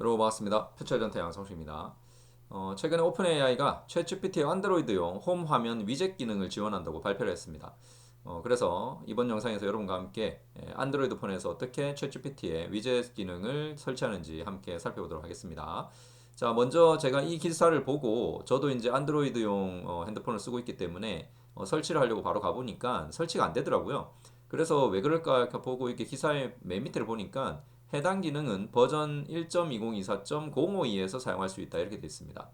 여러분 반갑습니다. 표철전태 양성수입니다. 어, 최근에 오픈AI가 챗GPT의 안드로이드용 홈 화면 위젯 기능을 지원한다고 발표를 했습니다. 어, 그래서 이번 영상에서 여러분과 함께 예, 안드로이드 폰에서 어떻게 챗GPT의 위젯 기능을 설치하는지 함께 살펴보도록 하겠습니다. 자, 먼저 제가 이 기사를 보고 저도 이제 안드로이드용 어, 핸드폰을 쓰고 있기 때문에 어, 설치를 하려고 바로 가보니까 설치가 안 되더라고요. 그래서 왜 그럴까 보고 이렇게 기사의 맨 밑을 보니까 해당 기능은 버전 1.2024.052에서 사용할 수 있다 이렇게 되어 있습니다.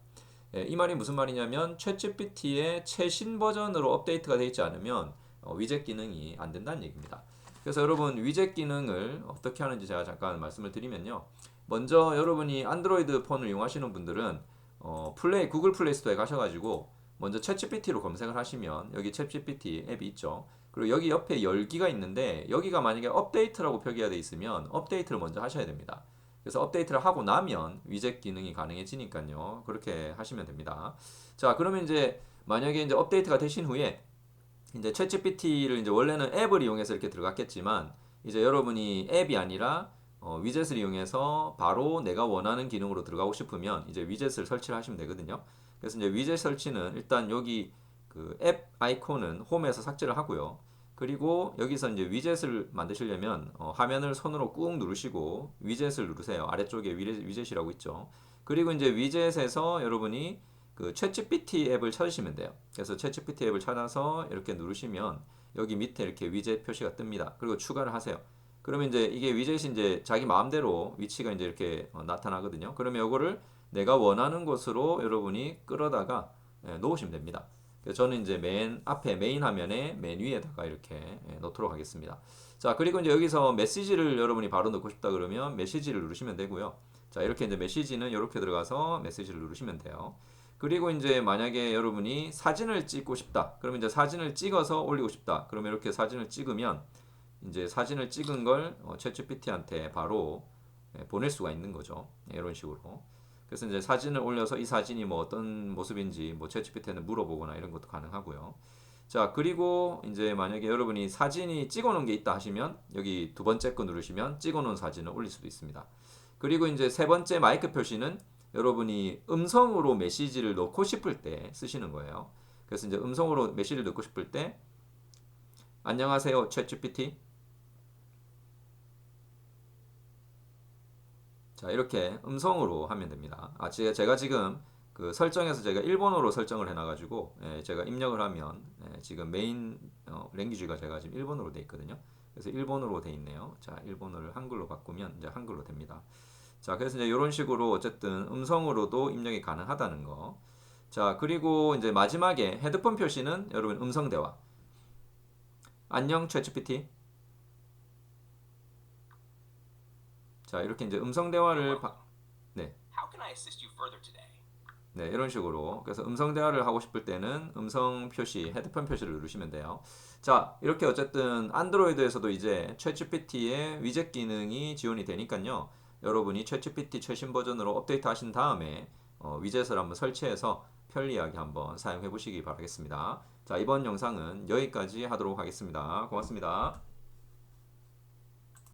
예, 이 말이 무슨 말이냐면 챗GPT의 최신 버전으로 업데이트가 되어 있지 않으면 어, 위젯 기능이 안 된다는 얘기입니다. 그래서 여러분 위젯 기능을 어떻게 하는지 제가 잠깐 말씀을 드리면요. 먼저 여러분이 안드로이드 폰을 이용하시는 분들은 어, 플레이 구글 플레이 스토어에 가셔가지고 먼저 챗GPT로 검색을 하시면 여기 챗GPT 앱이 있죠. 그리고 여기 옆에 열기가 있는데 여기가 만약에 업데이트라고 표기가 되어 있으면 업데이트를 먼저 하셔야 됩니다. 그래서 업데이트를 하고 나면 위젯 기능이 가능해지니까요. 그렇게 하시면 됩니다. 자, 그러면 이제 만약에 이제 업데이트가 되신 후에 이제 챗GPT를 이제 원래는 앱을 이용해서 이렇게 들어갔겠지만 이제 여러분이 앱이 아니라 어, 위젯을 이용해서 바로 내가 원하는 기능으로 들어가고 싶으면 이제 위젯을 설치를 하시면 되거든요. 그래서 이제 위젯 설치는 일단 여기 그 앱 아이콘은 홈에서 삭제를 하고요. 그리고 여기서 이제 위젯을 만드시려면 어, 화면을 손으로 꾹 누르시고 위젯을 누르세요. 아래쪽에 위젯, 위젯 이라고 있죠. 그리고 이제 위젯에서 여러분이 그 챗GPT 앱을 찾으시면 돼요. 그래서 챗GPT 앱을 찾아서 이렇게 누르시면 여기 밑에 이렇게 위젯 표시가 뜹니다. 그리고 추가를 하세요. 그러면 이제 이게 위젯이 이제 자기 마음대로 위치가 이제 이렇게 어, 나타나거든요. 그러면 이거를 내가 원하는 곳으로 여러분이 끌어다가 예, 놓으시면 됩니다. 저는 이제 맨 앞에 메인 화면에 맨 위에다가 이렇게 예, 놓도록 하겠습니다. 자, 그리고 이제 여기서 메시지를 여러분이 바로 넣고 싶다 그러면 메시지를 누르시면 되고요. 자, 이렇게 이제 메시지는 이렇게 들어가서 메시지를 누르시면 돼요. 그리고 이제 만약에 여러분이 사진을 찍고 싶다. 그러면 이제 사진을 찍어서 올리고 싶다. 그러면 이렇게 사진을 찍으면 이제 사진을 찍은 걸 어, 챗GPT한테 바로 예, 보낼 수가 있는 거죠. 예, 이런 식으로. 그래서 이제 사진을 올려서 이 사진이 뭐 어떤 모습인지 뭐 챗GPT한테 물어보거나 이런 것도 가능하고요. 자, 그리고 이제 만약에 여러분이 사진이 찍어 놓은 게 있다 하시면 여기 두 번째 거 누르시면 찍어 놓은 사진을 올릴 수도 있습니다. 그리고 이제 세 번째 마이크 표시는 여러분이 음성으로 메시지를 넣고 싶을 때 쓰시는 거예요. 그래서 이제 음성으로 메시지를 넣고 싶을 때 안녕하세요, 챗GPT. 자, 이렇게 음성으로 하면 됩니다. 아, 제가, 지금 그 설정에서 제가 일본어로 설정을 해놔가지고, 예, 제가 입력을 하면, 예, 지금 메인, 어, 랭귀지가 제가 지금 일본어로 돼 있거든요. 그래서 일본어로 돼 있네요. 자, 일본어를 한글로 바꾸면 이제 한글로 됩니다. 자, 그래서 이제 이런 식으로 어쨌든 음성으로도 입력이 가능하다는 거. 자, 그리고 이제 마지막에 헤드폰 표시는 여러분 음성 대화. 안녕, 챗GPT. 자, 이렇게 이제 음성 대화를 바- 네. 네, 이런 식으로. 그래서 음성 대화를 하고 싶을 때는 음성 표시, 헤드폰 표시를 누르시면 돼요. 자, 이렇게 어쨌든 안드로이드에서도 이제 챗GPT의 위젯 기능이 지원이 되니까요. 여러분이 챗GPT 최신 버전으로 업데이트 하신 다음에 어, 위젯을 한번 설치해서 편리하게 한번 사용해 보시기 바라겠습니다. 자, 이번 영상은 여기까지 하도록 하겠습니다. 고맙습니다.